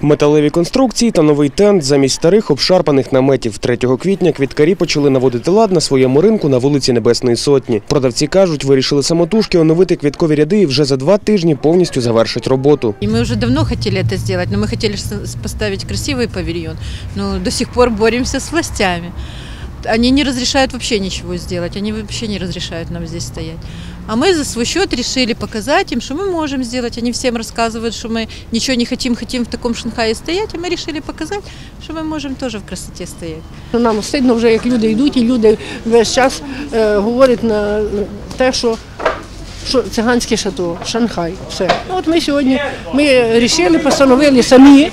Металеві конструкції та новий тент замість старих обшарпаних наметів. 3 квітня квіткарі почали наводити лад на своєму ринку на вулиці Небесної Сотні. Продавці кажуть, вирішили самотужки оновити квіткові ряди і вже за два тижні повністю завершать роботу. И мы уже давно хотели это сделать, но мы хотели с- поставить красивый павильон, но до сих пор боремся с властями. Они не разрешают вообще ничего сделать, они вообще не разрешают нам здесь стоять. А мы за свой счет решили показать им, что мы можем сделать. Они всем рассказывают, что мы ничего не хотим, хотим в таком Шанхае стоять, а мы решили показать, что мы можем тоже в красоте стоять. Нам стидно вже, як люди йдуть, і люди весь час е, говорять на те, що, що циганське шато, Шанхай, все. Ну, От ми сьогодні ми вирішили, постановили самі,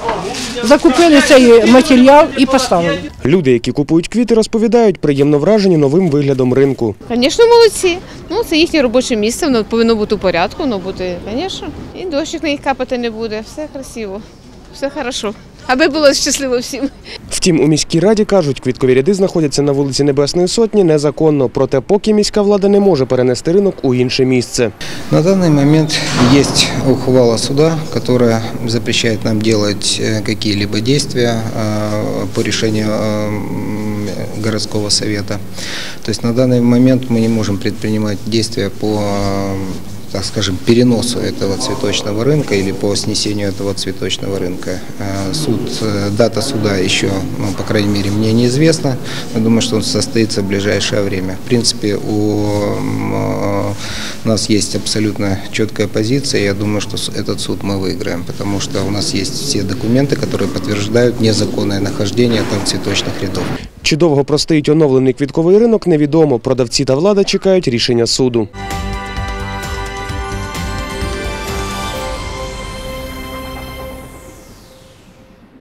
закупили цей матеріал і поставили. Люди, які купують квіти, розповідають, приємно вражені новим виглядом ринку. Звісно, молодці. Ну, це їхнє робоче місце, воно повинно бути у порядку, воно бути, звісно. І дощик на їх капати не буде. Все красиво, все хорошо. Аби було щасливо всім. Втім, у міській раді кажуть, квіткові ряди знаходяться на вулиці Небесної Сотні незаконно. Проте, поки міська влада не може перенести ринок у інше місце. На данный момент есть ухвала суда, которая запрещает нам делать э, какие-либо действия э, по решению э, м, городского совета. То есть на данный момент мы не можем предпринимать действия по, э, так скажем, переносу этого цветочного рынка или по снесению этого цветочного рынка. Э, Суд, э, дата суда еще, ну, по крайней мере, мне неизвестна. Я думаю, что он состоится в ближайшее время. В принципе, у м, э, нас есть абсолютно четкая позиция. Я думаю, что с- этот суд мы выиграем, потому что у нас есть все документы, которые подтверждают незаконное нахождение там цветочных рядов. Чи довго простоїть оновлений квітковий ринок, невідомо. Продавці та влада чекають рішення суду.